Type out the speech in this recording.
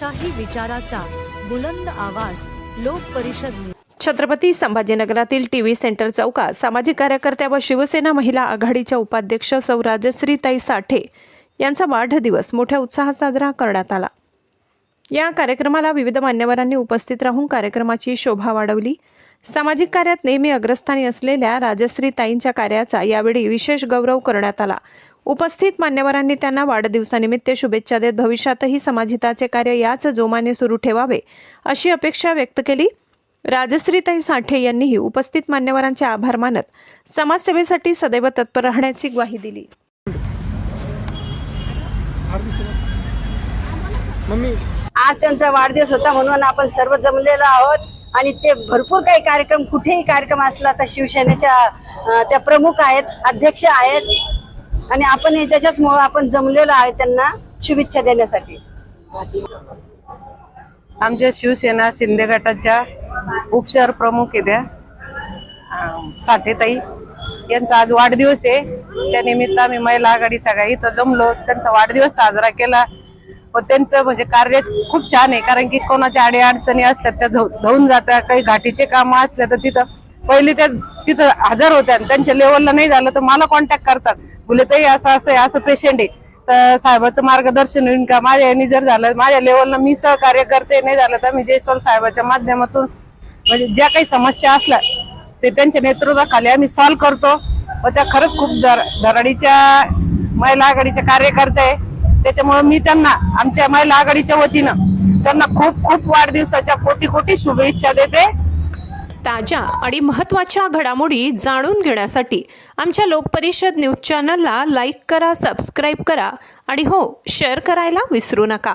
काही विचाराचा बुलंद आवाज लोक परिषद छत्रपती संभाजीनगरातील टी व्ही सेंटर चौकात सामाजिक कार्यकर्त्या व शिवसेना महिला आघाडीच्या उपाध्यक्ष सौ राजश्रीताई साठे यांचा वाढदिवस मोठ्या उत्साहात साजरा करण्यात आला. या कार्यक्रमाला विविध मान्यवरांनी उपस्थित राहून कार्यक्रमाची शोभा वाढवली. सामाजिक कार्यात नेहमी अग्रस्थानी असलेल्या राजश्रीताईंच्या कार्याचा यावेळी विशेष गौरव करण्यात आला. उपस्थित मान्यवरांनी त्यांना वाढदिवसानिमित्त शुभेच्छा देत भविष्यातही समाजहिताचे कार्य याच जोमाने सुरू ठेवावे अशी अपेक्षा व्यक्त केली. राजश्रीताई साठे यांनीही उपस्थित मान्यवरांचे आभार मानत समाजसेवेसाठी सदैव तत्पर राहण्याची ग्वाही दिली. मम्मी. आज त्यांचा वाढदिवस होता म्हणून आपण सर्व जमलेलो आहोत आणि ते भरपूर काही कार्यक्रम कुठेही कार्यक्रम असला तर शिवसेनेच्या त्या प्रमुख आहेत अध्यक्ष आहेत. आणि आपण हे त्याच्याचमुळं आपण जमलेलो आहे त्यांना शुभेच्छा देण्यासाठी. आमच्या शिवसेना शिंदे गटाच्या उपशहर प्रमुख आहे साठेताई. यांचा आज वाढदिवस आहे. त्यानिमित्त आम्ही महिला आघाडी सगळ्या इथं जमलो. त्यांचा वाढदिवस साजरा केला. व त्यांचं म्हणजे कार्य खूप छान आहे. कारण की कोणाच्या अडी अडचणी असल्या त्या धावून जातात. काही घाटीचे कामं असल्या तर तिथं पहिले त्या तिथं हजर होत्या आणि त्यांच्या लेवलला नाही झालं तर मला कॉन्टॅक्ट करतात. बोले तरी असं असं आहे असं पेशंट आहे. तर साहेबाचं मार्गदर्शन होईल का? माझ्या यांनी जर झालं माझ्या लेवलला मी सहकार्य करते नाही झालं तर मी जयस्वाल साहेबाच्या माध्यमातून म्हणजे ज्या काही समस्या असल्या ते त्यांच्या नेतृत्वाखाली आम्ही सॉल्व करतो. व त्या खरंच खूप दर धराडीच्या महिला आघाडीच्या कार्यकर्ते आहे. त्याच्यामुळे मी त्यांना आमच्या महिला आघाडीच्या वतीनं त्यांना खूप खूप वाढदिवसाच्या कोटी कोटी शुभेच्छा देते. ताज्या आणि महत्त्वाच्या घडामोडी जाणून घेण्यासाठी आमच्या लोकपरिषद न्यूज चॅनलला लाईक करा सबस्क्राईब करा आणि हो शेअर करायला विसरू नका.